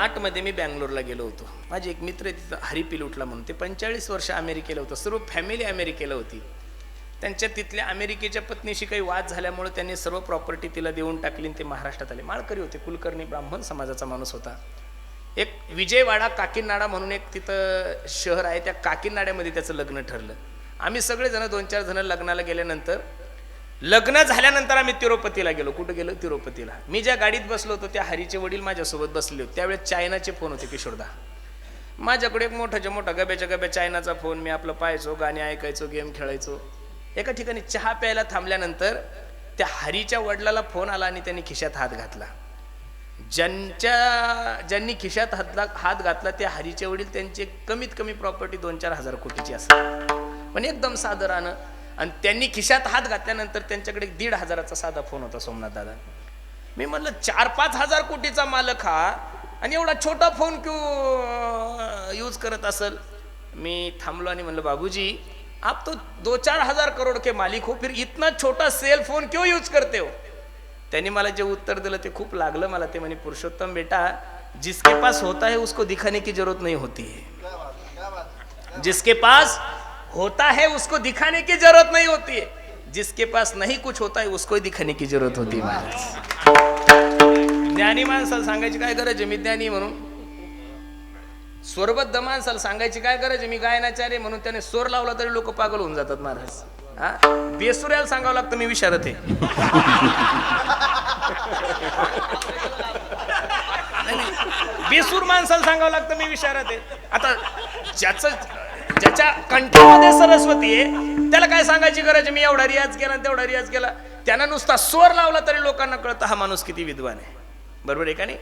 आठमध्ये मी बँगलोरला गेलो होतो. माझे एक मित्र तिथं हरिपिल उठला म्हणून. ते पंचेचाळीस वर्ष अमेरिकेला होतं. सर्व फॅमिली अमेरिकेला होती. त्यांच्या तिथल्या अमेरिकेच्या पत्नीशी काही वाद झाल्यामुळे त्यांनी सर्व प्रॉपर्टी तिला देऊन टाकली आणि ते महाराष्ट्रात आले. माळकरी होते कुलकर्णी ब्राह्मण समाजाचा माणूस होता. एक विजयवाडा काकीनाडा म्हणून एक तिथं शहर आहे. त्या काकीनाड्यामध्ये त्याचं लग्न ठरलं. आम्ही सगळेजण दोन चार जण लग्नाला गेल्यानंतर लग्न झाल्यानंतर आम्ही तिरुपतीला गेलो. कुठं गेलो? तिरुपतीला. मी ज्या गाडीत बसलो होतो त्या हरीचे वडील माझ्यासोबत बसले होते. त्यावेळेस चायनाचे फोन होते किशोरदा माझ्याकडे एक मोठाच्या मोठा गब्याच्या गब्या चायनाचा फोन. मी आपलं पाहायचो गाणी ऐकायचो गेम खेळायचो. एका ठिकाणी चहा प्यायला थांबल्यानंतर त्या हरीच्या वडिलाला फोन आला आणि त्यांनी खिशात हात घातला. ज्यांच्या ज्यांनी खिशात हातला हात घातला त्या हरीचे वडील त्यांची कमीत कमी प्रॉपर्टी दोन चार हजार कोटीची असते पण एकदम साधं राहणं आणि त्यांनी खिशात हात घातल्यानंतर त्यांच्याकडे दीड हजाराचा साधा फोन होता सोमनाथ दादा. मी म्हणलं चार पाच हजार कोटीचा मालक हा आणि एवढा छोटा फोन क्यों यूज करत असेल? मी थांबलो आणि म्हणलं बाबूजी आप तो दो चार हजार करोड के मालिक हो फिर इतना छोटा सेल फोन क्यों यूज करते हो? त्यांनी मला जे उत्तर दिलं ते खूप लागलं मला. ते म्हणे पुरुषोत्तम बेटा जिसके पास होता है उसको दिखाने की जरूरत नहीं होती है। जिसके पास होता है उसको दिखाने की जरूरत नहीं होती है। जिसके पास नहीं कुछ होता है उसको ही दिखाने की जरूरत होती है महाराज। ज्ञानी माणसाला सांगायची काय गरज मी ज्ञानी म्हणून. स्वरबद्ध माणसाला सांगायची काय गरज मी गायनाचार्य म्हणून त्याने स्वर लावला तरी लोक पागल होऊन जातात महाराज. हा? बेसुऱ्याला सांगावं लागतं मी विचारत आहे. बेसूर माणसाला सांगावं लागतं मी विचारत आहे. आता ज्याचं ज्याच्या कंठामध्ये सरस्वती आहे त्याला काय सांगायची गरज मी एवढा रियाज केला आणि तेवढा रियाज केला. त्यानं नुसता स्वर लावला तरी लोकांना कळतं हा माणूस किती विद्वान आहे. बरोबर आहे का नाही?